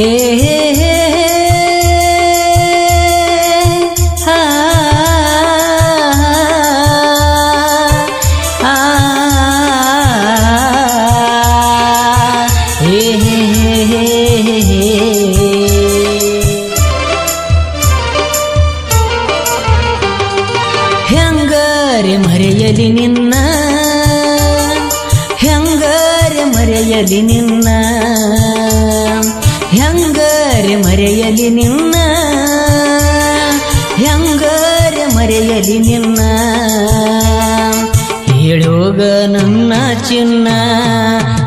ಹೇ ಹೇ ಹೇ ಹೇ. ಹಾ, ಆ, ಹೇ ಹೇ ಹೇ ಹೇ ಹೇ. ಹೆಂಗರೆ ಮರೆಯಲಿ ನಿನ್ನ ಹೆಂಗರೆ ಮರೆಯಲಿ ನಿನ್ನ ಹೆಂಗರೆ ಮರೆಯಲಿ ನಿನ್ನ, ಹೆಂಗಾರೆ ಮರೆಯಲಿ ನಿನ್ನ. ಹೇಳೋಗ ನನ್ನ ಚಿನ್ನ,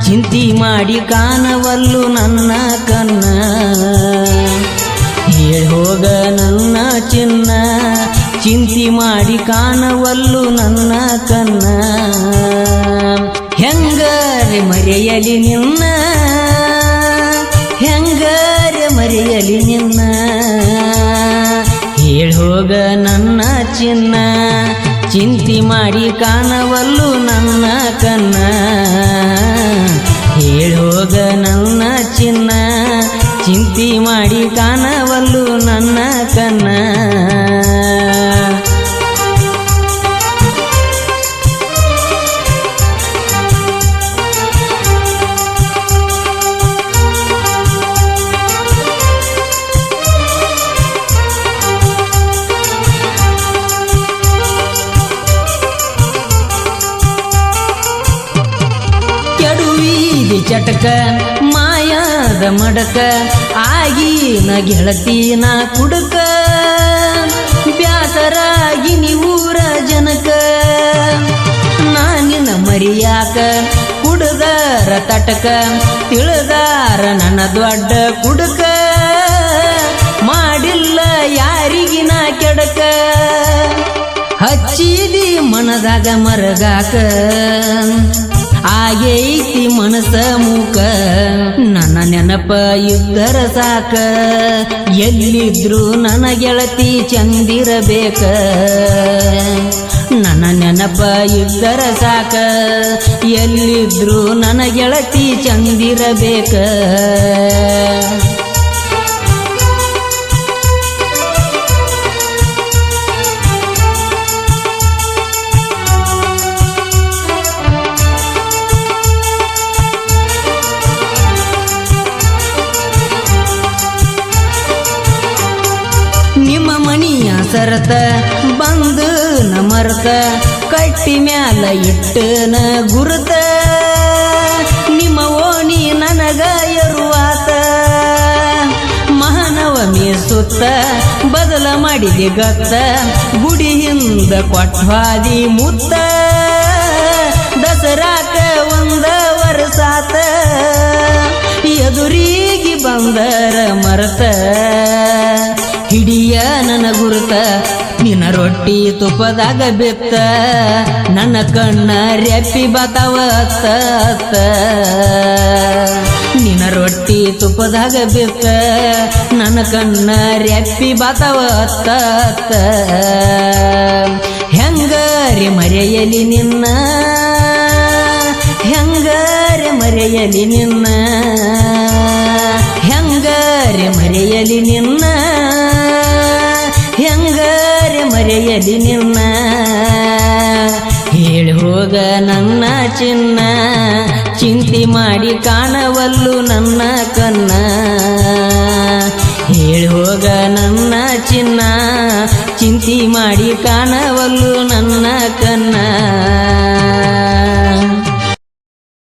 ಚಿಂತಿ ಮಾಡಿ ಕಾಣವಲ್ಲು ನನ್ನ ಕನ್ನ. ಹೇಳೋಗ ನನ್ನ ಚಿನ್ನ, ಚಿಂತಿ ಮಾಡಿ ಕಾಣವಲ್ಲು ನನ್ನ ಕನ್ನ. ಹೆಂಗಾರೆ ಮರೆಯಲಿ ನಿನ್ನ ಹೇಳೋಗ ನನ್ನ ಚಿನ್ನ. ಚಿಂತಿ ಮಾಡಿ ಕಾಣವಲ್ಲು ನನ್ನ ಕನ್ನ. ಹೋಗ ನನ್ನ ಚಿನ್ನ. ಚಿಂತಿ ಮಾಡಿ ಕಾಣವಲ್ಲು ಚಟಕ ಮಾಯಾದ ಮಡಕ, ಆಗಿನ ಗೆಳತಿನ ಕುಡುಕ. ಬ್ಯಾಸರಾಗಿ ಊರ ಜನಕ. ನಾನಿನ ಮರಿಯಾಕ ಕುಡುದಾರ ತಟಕ, ತಿಳಿದಾರ ನನ್ನ ದೊಡ್ಡ ಕುಡುಕ. ಮಾಡಿಲ್ಲ ಯಾರಿಗಿನ ಕೆಡಕ. ಹಚ್ಚಿದಿ ಮನದಾಗ ಮರಗಾಕ. ಆಗೈತಿ ಮನಸ ಮುಖ ನನ್ನ ನೆನಪ ಇದ್ದರ ಸಾಕ. ಎಲ್ಲಿದ್ರು ನನ್ನ ಗೆಳತಿ ಚಂದಿರಬೇಕ. ನನ್ನ ನೆನಪ ಇದ್ದರ ಸಾಕ. ಎಲ್ಲಿದ್ರು ನನ್ನ ಗೆಳತಿ ಚಂದಿರಬೇಕ. ಸರತ ಬಂದು ನಮರ್ತ, ಕಟ್ಟಿ ಮ್ಯಾಲ ಇಟ್ಟನ ಗುರುತ ನಿಮ್ಮ ಓಣಿ ನನಗ ಎರುವಾತ. ಮಹಾನವ ಸುತ್ತ ಬದಲ ಮಾಡಿದೆ ಗತ್ತ. ಗುಡಿ ಹಿಂದ ಕೊಟ್ವಾದಿ ಮುತ್ತ. ದಸರಾಕ ಒಂದ ವರ್ಷಾತ. ಎದುರಿಗೆ ಬಂದರ ಮರತ. ಹಿಡಿಯ ನನ್ನ ಗುರುತ. ನಿನ್ನ ರೊಟ್ಟಿ ತುಪ್ಪದಾಗ ಬಿತ್ತ. ನನ್ನ ಕಣ್ಣ ರೆಪ್ಪಿ ಬತಾವ ಅತ್ತ ನಿನ್ನ ರೊಟ್ಟಿ ತುಪ್ಪದಾಗ ಬಿತ್ತ. ನನ್ನ ಕಣ್ಣ ರೆಪ್ಪಿ ಬತಾವ ಅತ್ತ. ಹೆಂಗರಿ ಮರೆಯಲಿ ನಿನ್ನ? ಹೆಂಗಾರಿ ಮರೆಯಲಿ ನಿನ್ನ? ಹೆಂಗಾರಿ ಮರೆಯಲಿ ನಿನ್ನ? ಮರೆಯಲಿ ನಿನ್ನ ಹೇಳಿ ಹೋಗ ನನ್ನ ಚಿನ್ನ. ಚಿಂತೆ ಮಾಡಿ ಕಾಣವಲ್ಲು ನನ್ನ ಕನ್ನ. ಹೇಳಿ ಹೋಗ ನನ್ನ ಚಿನ್ನ. ಚಿಂತೆ ಮಾಡಿ ಕಾಣವಲ್ಲು ನನ್ನ ಕನ್ನ.